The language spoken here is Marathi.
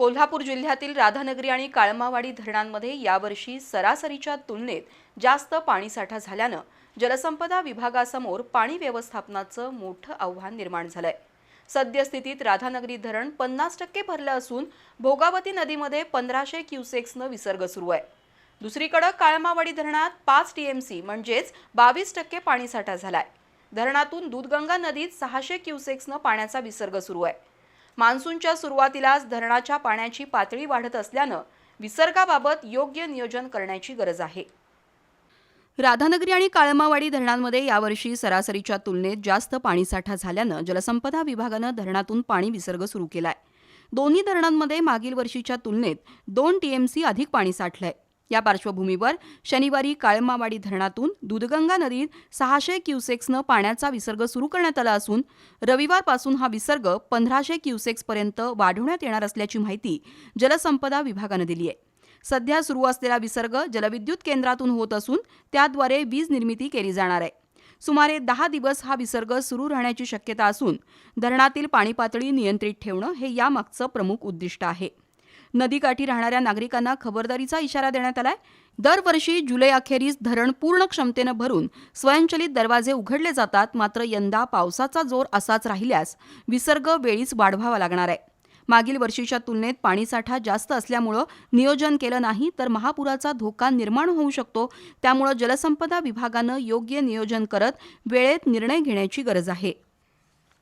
कोल्हापूर जिल्ह्यातील राधानगरी आणि काळमावाडी धरणांमध्ये यावर्षी सरासरीच्या तुलनेत जास्त पाणीसाठा झाल्यानं जलसंपदा विभागासमोर पाणी व्यवस्थापनाचं मोठं आव्हान निर्माण झालंय. सद्यस्थितीत राधानगरी धरण पन्नास टक्के भरलं असून भोगावती नदीमध्ये पंधराशे क्युसेक्सनं विसर्ग सुरू आहे. दुसरीकडं काळमावाडी धरणात पाच टीएमसी म्हणजेच बावीस टक्के पाणीसाठा झालाय. धरणातून दूधगंगा नदीत सहाशे क्युसेक्सनं पाण्याचा विसर्ग सुरू आहे. मान्सूनच्या सुरुवातीलाच धरणाच्या पाण्याची पातळी वाढत असल्यानं विसर्गाबाबत योग्य नियोजन करण्याची गरज आहे. राधानगरी आणि काळमावाडी धरणांमध्ये यावर्षी सरासरीच्या तुलनेत जास्त पाणीसाठा झाल्यानं जलसंपदा विभागानं धरणातून पाणी विसर्ग सुरू केलाय. दोन्ही धरणांमध्ये मागील वर्षीच्या तुलनेत दोन टीएमसी अधिक पाणी साठलंय. या पार्श्वभूमीवर शनिवारी काळमावाडी धरणातून दूधगंगा नदीत सहाशे क्युसेक्सनं पाण्याचा विसर्ग सुरू करण्यात आला असून रविवारपासून हा विसर्ग पंधराशे क्युसेक्सपर्यंत वाढवण्यात येणार असल्याची माहिती जलसंपदा विभागानं दिली आहे. सध्या सुरू असलेला विसर्ग जलविद्युत केंद्रातून होत असून त्याद्वारे वीज निर्मिती केली जाणार आहे. सुमारे दहा दिवस हा विसर्ग सुरू राहण्याची शक्यता असून धरणातील पाणी पातळी नियंत्रित ठेवणं हे यामागचं प्रमुख उद्दिष्ट आहे. नदीकाठी राहणाऱ्या नागरिकांना खबरदारीचा इशारा देण्यात आलाय. दरवर्षी जुलै अखेरीस धरण पूर्ण क्षमतेनं भरून स्वयंचलित दरवाजे उघडले जातात मात्र यंदा पावसाचा जोर असाच राहिल्यास विसर्ग वेळीच वाढवावा लागणार आहे. मागील वर्षीच्या तुलनेत पाणीसाठा जास्त असल्यामुळं नियोजन केलं नाही तर महापुराचा धोका निर्माण होऊ शकतो. त्यामुळं जलसंपदा विभागानं योग्य नियोजन करत वेळेत निर्णय घेण्याची गरज आहे.